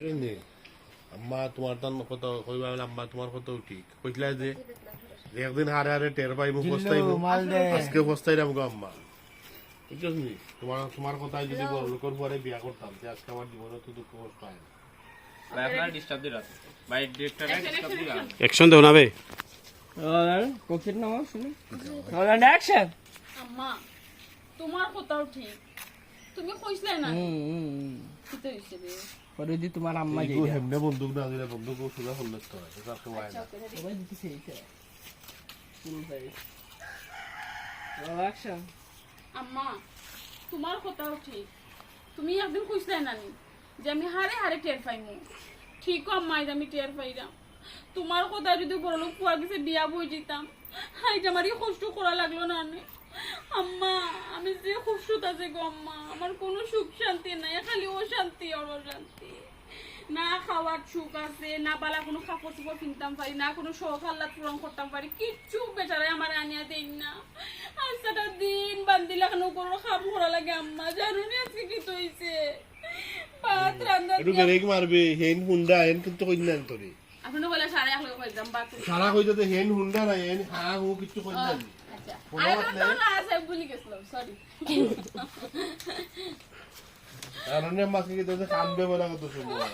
নে আম্মা তোমার তান কত কইবা আম্মা তোমার কত ঠিক কইলা যে একদিন হারে হারে টের মাল দে। আজকে পস্তাইরাম গো আম্মা। নি তোমার তোমার কথাই যদি বড় লোকের পরে বিয়া করতাম যে আজকে আমার জীবনে তো দুঃখ কষ্ট হয় না ভাই আপনারা ডিস্টার্ব দিন রাতে ভাই ডিরেক্টরে ডিস্টার্ব অ্যাকশন দেও না বে। কোকির নাম শুনি অ্যাকশন আম্মা তোমার কথাও ঠিক তুমি কইছিলে না? হুম হুম কিতে হইছে রে পরে তোমার আম্মা যাই হেমনে বন্দুক না দিলে বন্দুক হল্লে তো হয় তার সময় না। সবাই দিতেছে এইটা। ফুল ফাইট অ্যাকশন আম্মা তোমার কথাও ঠিক তুমি একদিন কইছিলে নানি যে আমি হারে হারে টের পাইমু। ঠিক আম্মা আমি টের পাইরাম। তোমার কথা যদি বড় লোক পুয়া গেছে বিয়া বই যেতাম হাইটা আমারই কষ্ট করা লাগল না আমি। আম্মা আমি যে খুব সুখ আছে গো আম্মা। আমার কোনো সুখ শান্তি নাই খালি অশান্তি আর অশান্তি না খাওয়ার সুখ আছে না বালা কোনো কাপড় চোপড় কিনতাম পারি না কোনো শখ আল্লাহ পূরণ করতাম পারি কিচ্ছু বেচারাই আমার আনিয়া দেই না। আজকাটা দিন বান্দিলা কেন কোনো খাপ করা লাগে আম্মা জানো নি আজকে কি হইছে ভাত রান্না মারবে হেন হুন্ডা হেন কিন্তু তোরে। আপনি বলে লগে কইতাম বাত সারা কই যাতে হেন হুন্ডা নাই হেন হা হু কিছু কই বাত তো নাই। না আছে ভুলে গেছিলাম সরি কারণে মাকে কি তোদের কানবে বলে কত সময়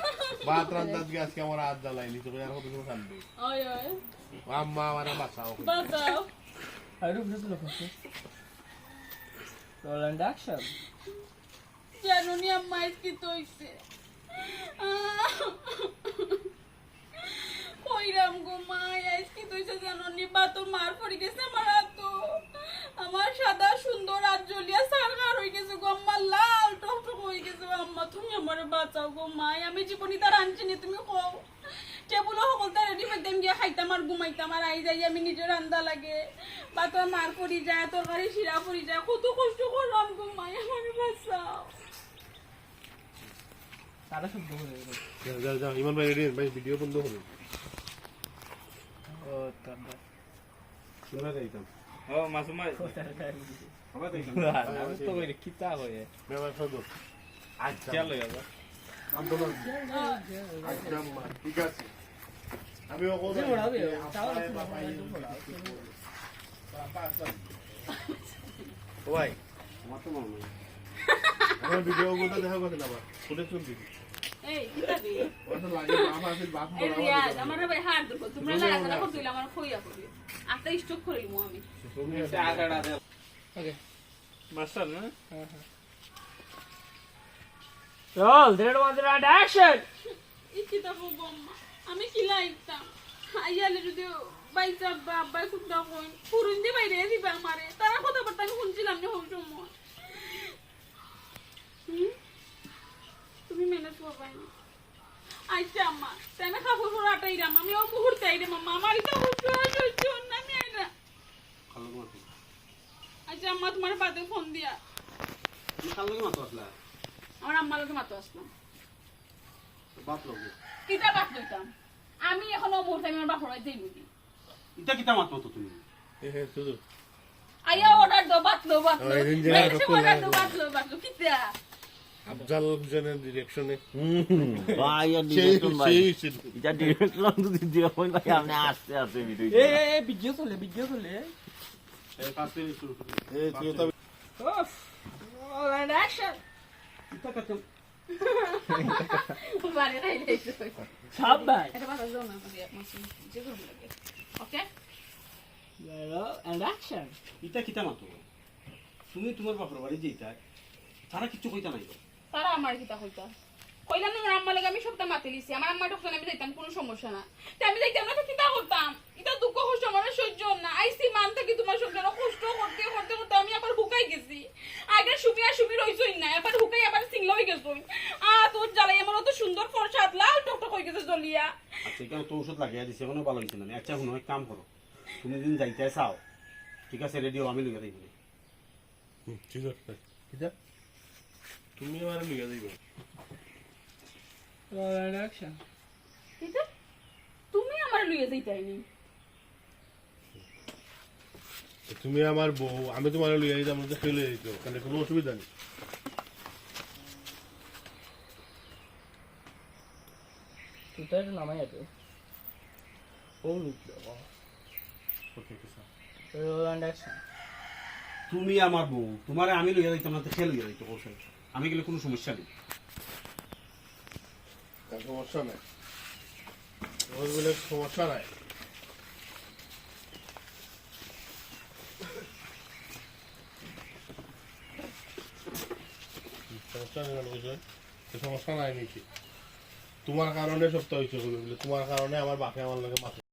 ভাত রান্দাত গে আজকে আমার হাত জ্বালাইনি তো আর কত সময় কানবে আম্মা আমার বাঁচাও বাতাও আর উপরে তো লোক রোল্যান্ড অ্যাকশন জানো নি আম্মা আজকে তো হইছে কইরাম গো মা আজকে তো হইছে জানো নি বা তো মার পড়ে গেছে আমার হাত আমার সাদা সুন্দর আর জলিয়া সারগার হয়ে গেছে গো আম্মা লাল টকটক হয়ে গেছে গো আম্মা তুমি আমার বাঁচাও গো জীবনী তার আনছি নি তুমি কও। টেবুল সকল তার রেডি পাইতাম গিয়ে খাইতাম আর ঘুমাইতাম আর আই যাই আমি নিজের রান্দা লাগে। বা তোর মার পড়ি যায় তরকারি শিরা পড়ি যায় কত কষ্ট করলাম মা আমার বাঁচাও। তারা শব্দ করে যা যা যা ইমান ভাই রেডি ভাই ভিডিও বন্ধ করুন ও তার শুনে যাইতাম। ও মাসুম ভাই। আমি তো কই কিতা হয়ে আচ্ছা আন্দোলন। আচ্ছা ঠিক আছে। আমি ওই আমার ভিডিও গুলো দেখা কথা না শুনে শুনবি এই কিতা ওটা লাগে বাপ আছে বাপ এই আমার ভাই হাত দেখো তোমরা লাগাতার করছিলা আমার খইয়া পড়ি। আস্তে স্টক করিমু আমি। ওকে মাস্টার না রোল দেড় ওয়ান রোল্যান্ড অ্যাকশন ই কিতা বলব আম্মা আমি কি লাইতাম আইয়ালে যদি বাইচা বা আব্বাই কুত্তা কইন পুরুন দি বাইরে দিবা আমারে তারা কথা বার্তা আমি শুনছিলাম না হোক সময় তুমি ম্যানেজ করবাই না আচ্ছা আম্মা তাই না কাপড় পরে আটাইরাম আমি ও মুহূর্তে আইরাম আম্মা আমার এটা হচ্ছে হচ্ছে না আমি আইরা আচ্ছা আম্মা তোমার বাদে ফোন দিয়া আমার আম্মার লোকে মাতো আসলাম। কিতা বাপ লইতাম আমি এখন ও মুহূর্তে আমার বাপর বাড়ি যাই বুঝি ইটা কিতা মাতো তো তুমি? আইয়া অর্ডার দো বাতলো বাতলো ওই দিন যে এরকম অর্ডার লাগে। দো বাতলো বাতলো কিতা? আফজাল হোসেনের ডিরেকশনে ভাই আর সেই ভাই। এটা ডিরেক্টর যদি দিয়ে ভাই আপনি আসতে আসতে ভিডিও এ এ ভিডিও চলে ভিডিও চলে। এই পাঁচ শুরু এ তুই তো ওফ অ্যাকশন সব ভাই ওকে ইটা কিতা মাতো তুমি তোমার বাপর বাড়ি যেটা তারা কিছু কইতা নাই তারা আমার কিতা কইতা কইলাম না আম্মা লাগে আমি সবটা মাতি লিছি আমার আম্মা তখন আমি যাইতাম কোনো সমস্যা না আমি যাইতাম না তো কিতা করতাম এটা দুঃখ কষ্ট আমার সহ্য না আইসি আচ্ছা তো ওষুধ লাগিয়ে দিছে কোনো ভালো হয়েছে না। আচ্ছা কোনো এক কাম করো। তুমি দিন যাইতে চাও ঠিক আছে রেডিও আমি লইয়া দিই হুম, ঠিক আছে। তুমি আমার লিখে দিবে রোল্যান্ড অ্যাকশন ঠিক তুমি আমার লইয়া যাইতাইনি তুমি আমার বউ আমি তোমার দিতাম আমাদের ফেলে দিত তাহলে কোনো অসুবিধা নেই। একটু নামাই যাবে ও তুমি আমার বউ তোমারে আমি লইয়া যাইতাম না খেয়ে লইয়া যাইতো কৌশল আমি গেলে কোনো সমস্যা নেই। তার সমস্যা নাই। সমস্যা নাই। সমস্যা নাই নাকি? তোমার কারণে সত্য হয়েছে তোমার কারণে আমার বাপে আমার লোকে মাথা